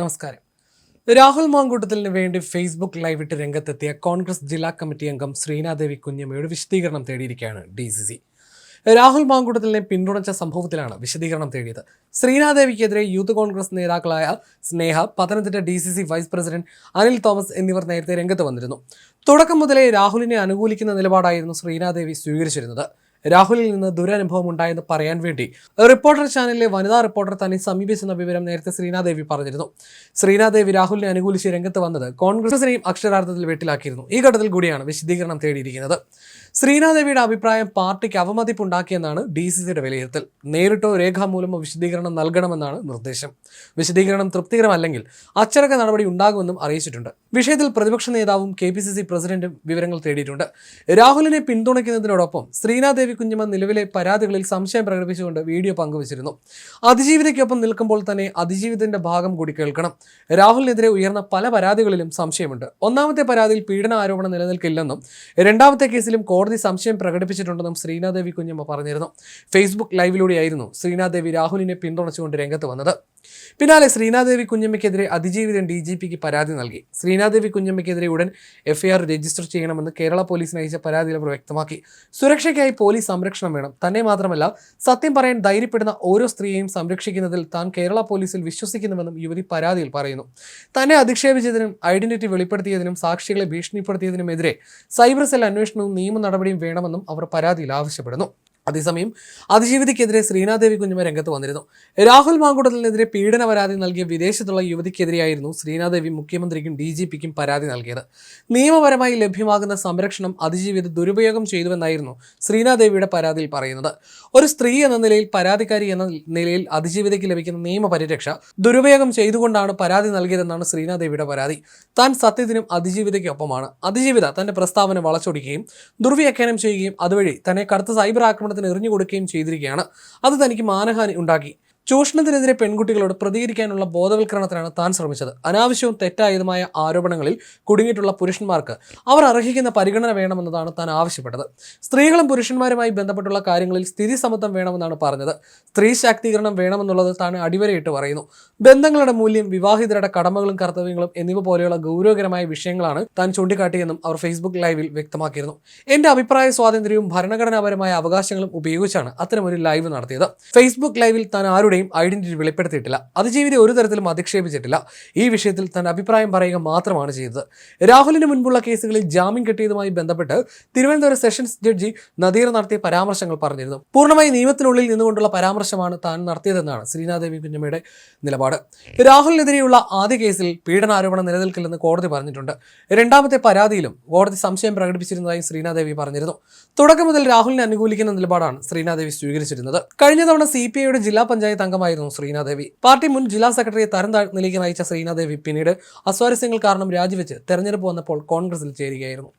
നമസ്കാരം. രാഹുൽ മാങ്കൂട്ടത്തിന് വേണ്ടി Facebook live ഇട്ട് രംഗത്തെത്തിയ കോൺഗ്രസ് ജില്ലാ കമ്മിറ്റി അംഗം ശ്രീനാദേവി കുഞ്ഞമ്മയുടെ വിശദീകരണം തേടിയിരിക്കുകയാണ് ഡി സി സി രാഹുൽ മാങ്കൂട്ടത്തിനെ പിന്തുണച്ച സംഭവത്തിലാണ് വിശദീകരണം തേടിയത്. ശ്രീനാദേവിക്കെതിരെ യൂത്ത് കോൺഗ്രസ് നേതാക്കളായ Sneha Pathanamthitta D C C vice president Anil Thomas എന്നിവർ നേരത്തെ രംഗത്ത് വന്നിരുന്നു. തുടക്കം മുതലേ രാഹുലിനെ അനുകൂലിക്കുന്ന നിലപാടായിരുന്നു ശ്രീനാദേവി സ്വീകരിച്ചിരുന്നത്. രാഹുലിൽ നിന്ന് ദുരനുഭവം ഉണ്ടായെന്ന് പറയാൻ വേണ്ടി. റിപ്പോർട്ടർ ചാനലിലെ വനിതാ റിപ്പോർട്ടർ തന്നെ സമീപിച്ചെന്ന വിവരം നേരത്തെ ശ്രീനാദേവി പറഞ്ഞിരുന്നു. ശ്രീനാദേവി രാഹുലിനെ അനുകൂലിച്ച് രംഗത്ത് വന്നത് കോൺഗ്രസിനെയും അക്ഷരാർത്ഥത്തിൽ വെട്ടിലാക്കിയിരുന്നു. ഈ ഘട്ടത്തിൽ കൂടിയാണ് വിശദീകരണം തേടിയിരിക്കുന്നത്. ശ്രീനാദേവിയുടെ അഭിപ്രായം പാർട്ടിക്ക് അവമതിപ്പുണ്ടാക്കിയെന്നാണ് ഡി സി സിയുടെ വിലയിരുത്തൽ. നേരിട്ടോ രേഖാമൂലമോ വിശദീകരണം നൽകണമെന്നാണ് നിർദ്ദേശം. വിശദീകരണം തൃപ്തികരമല്ലെങ്കിൽ അച്ചടക്ക നടപടി ഉണ്ടാകുമെന്നും അറിയിച്ചിട്ടുണ്ട്. വിഷയത്തിൽ പ്രതിപക്ഷ നേതാവും കെ പി സി സി പ്രസിഡന്റും വിവരങ്ങൾ തേടിയിട്ടുണ്ട്. രാഹുലിനെ പിന്തുണയ്ക്കുന്നതിനോടൊപ്പം ശ്രീനാദേവി കുഞ്ഞമ്മ നിലവിലെ പരാതികളിൽ സംശയം പ്രകടിപ്പിച്ചുകൊണ്ട് വീഡിയോ പങ്കുവച്ചിരുന്നു. അതിജീവിതയ്ക്കൊപ്പം നിൽക്കുമ്പോൾ തന്നെ അതിജീവിതന്റെ ഭാഗം കൂടി കേൾക്കണം. രാഹുലിനെതിരെ ഉയർന്ന പല പരാതികളിലും സംശയമുണ്ട്. ഒന്നാമത്തെ പരാതിയിൽ പീഡന ആരോപണം നിലനിൽക്കില്ലെന്നും രണ്ടാമത്തെ കേസിലും കോടതി സംശയം പ്രകടിപ്പിച്ചിട്ടുണ്ടെന്നും ശ്രീനാദേവി കുഞ്ഞമ്മ പറഞ്ഞിരുന്നു. ഫേസ്ബുക്ക് ലൈവിലൂടെയായിരുന്നു ശ്രീനാദേവി രാഹുലിനെ പിന്തുണച്ചുകൊണ്ട് രംഗത്ത് വന്നത്. പിന്നാലെ ശ്രീനാദേവി കുഞ്ഞമ്മയ്ക്കെതിരെ അതിജീവിതൻ ഡി ജി പിക്ക് പരാതി നൽകി. ശ്രീനാദേവി കുഞ്ഞമ്മയ്ക്കെതിരെ ഉടൻ എഫ്ഐആർ രജിസ്റ്റർ ചെയ്യണമെന്ന് കേരള പോലീസിന് അയച്ച പരാതിയിൽ അവർ വ്യക്തമാക്കി. സുരക്ഷയ്ക്കായി പോലീസ് സംരക്ഷണം വേണം. തന്നെ മാത്രമല്ല സത്യം പറയാൻ ധൈര്യപ്പെടുന്ന ഓരോ സ്ത്രീയെയും സംരക്ഷിക്കുന്നതിൽ താൻ കേരള പോലീസിൽ വിശ്വസിക്കുന്നുവെന്നും യുവതി പരാതിയിൽ പറയുന്നു. തന്നെ അധിക്ഷേപിച്ചതിനും ഐഡന്റിറ്റി വെളിപ്പെടുത്തിയതിനും സാക്ഷികളെ ഭീഷണിപ്പെടുത്തിയതിനുമെതിരെ സൈബർ സെൽ അന്വേഷണവും നിയമ നടപടിയും വേണമെന്നും അവർ പരാതിയിൽ ആവശ്യപ്പെടുന്നു. അതേസമയം അതിജീവിതയ്ക്കെതിരെ ശ്രീനാദേവി കുഞ്ഞുമ രംഗത്ത് വന്നിരുന്നു. രാഹുൽ മാങ്കുടലിനെതിരെ പീഡന പരാതി നൽകിയ വിദേശത്തുള്ള യുവതിക്കെതിരെയായിരുന്നു ശ്രീനാദേവി മുഖ്യമന്ത്രിക്കും ഡി ജി പിക്കും പരാതി നൽകിയത്. നിയമപരമായി ലഭ്യമാകുന്ന സംരക്ഷണം അതിജീവിത ദുരുപയോഗം ചെയ്തുവെന്നായിരുന്നു ശ്രീനാദേവിയുടെ പരാതിയിൽ പറയുന്നത്. ഒരു സ്ത്രീ എന്ന നിലയിൽ പരാതിക്കാരി എന്ന നിലയിൽ അതിജീവിതയ്ക്ക് ലഭിക്കുന്ന നിയമപരിരക്ഷ ദുരുപയോഗം ചെയ്തുകൊണ്ടാണ് പരാതി നൽകിയതെന്നാണ് ശ്രീനാദേവിയുടെ പരാതി. താൻ സത്യത്തിനും അതിജീവിതയ്ക്കൊപ്പമാണ്. അതിജീവിത തന്റെ പ്രസ്താവന വളച്ചൊടിക്കുകയും ദുർവ്യാഖ്യാനം ചെയ്യുകയും അതുവഴി തന്നെ കടുത്ത സൈബർ ആക്രമണത്തിന് എറിഞ്ഞു കൊടുക്കുകയും ചെയ്തിരിക്കുകയാണ്. അത് തനിക്ക് മാനഹാനി ഉണ്ടാക്കി. ചൂഷണത്തിനെതിരെ പെൺകുട്ടികളോട് പ്രതികരിക്കാനുള്ള ബോധവൽക്കരണത്തിനാണ് താൻ ശ്രമിച്ചത്. അനാവശ്യവും തെറ്റായതുമായ ആരോപണങ്ങളിൽ കുടുങ്ങിയിട്ടുള്ള പുരുഷന്മാർക്ക് അവർ അർഹിക്കുന്ന പരിഗണന വേണമെന്നതാണ് താൻ ആവശ്യപ്പെട്ടത്. സ്ത്രീകളും പുരുഷന്മാരുമായി ബന്ധപ്പെട്ടുള്ള കാര്യങ്ങളിൽ സ്ഥിതി സമത്വം വേണമെന്നാണ് പറഞ്ഞത്. സ്ത്രീ ശാക്തീകരണം വേണമെന്നുള്ളത് താൻ അടിവരയിട്ട് പറയുന്നു. ബന്ധങ്ങളുടെ മൂല്യം വിവാഹിതരുടെ കടമകളും കർത്തവ്യങ്ങളും എന്നിവ പോലെയുള്ള ഗൗരവകരമായ വിഷയങ്ങളാണ് താൻ ചൂണ്ടിക്കാട്ടിയെന്നും അവർ ഫേസ്ബുക്ക് ലൈവിൽ വ്യക്തമാക്കിയിരുന്നു. എന്റെ അഭിപ്രായ സ്വാതന്ത്ര്യവും ഭരണഘടനാപരമായ അവകാശങ്ങളും ഉപയോഗിച്ചാണ് അത്തരമൊരു ലൈവ് നടത്തിയത്. ഫേസ്ബുക്ക് ലൈവിൽ താൻ ആരുടെയും ഐഡന്റിറ്റി വെളിപ്പെടുത്തിയിട്ടില്ല. അതിജീവിതയെ ഒരു തരത്തിലും അധിക്ഷേപിച്ചിട്ടില്ല. ഈ വിഷയത്തിൽ തന്റെ അഭിപ്രായം പറയുക മാത്രമാണ് ചെയ്തത്. രാഹുലിന് മുൻപുള്ള കേസുകളിൽ ജാമ്യം കിട്ടിയതുമായി ബന്ധപ്പെട്ട് തിരുവനന്തപുരം സെഷൻസ് ജഡ്ജി നദീർ നടത്തിയ പരാമർശങ്ങൾ പറഞ്ഞിരുന്നു. പൂർണമായി നിയമത്തിനുള്ളിൽ നിന്നുകൊണ്ടുള്ള പരാമർശമാണ് താൻ നടത്തിയതെന്നാണ് ശ്രീനാദേവി കുഞ്ഞമ്മയുടെ നിലപാട്. രാഹുലിനെതിരെയുള്ള ആദ്യ കേസിൽ പീഡനാരോപണം നിലനിൽക്കില്ലെന്ന് കോടതി പറഞ്ഞിട്ടുണ്ട്. രണ്ടാമത്തെ പരാതിയിലും കോടതി സംശയം പ്രകടിപ്പിച്ചിരുന്നതായി ശ്രീനാദേവി പറഞ്ഞിരുന്നു. തുടക്കം മുതൽ രാഹുലിനെ അനുകൂലിക്കുന്ന നിലപാടാണ് ശ്രീനാദേവി സ്വീകരിച്ചിരുന്നത്. കഴിഞ്ഞ തവണ സി ജില്ലാ പഞ്ചായത്ത് അംഗമായിരുന്നു ശ്രീനാദേവി. പാർട്ടി മുൻ ജില്ലാ സെക്രട്ടറിയെ തരം താഴ്ന്നിലേക്ക് നയിച്ച ശ്രീനാദേവി പിന്നീട് അസ്വാരസ്യങ്ങൾ കാരണം രാജിവെച്ച് തെരഞ്ഞെടുപ്പ് വന്നപ്പോൾ കോൺഗ്രസിൽ ചേരുകയായിരുന്നു.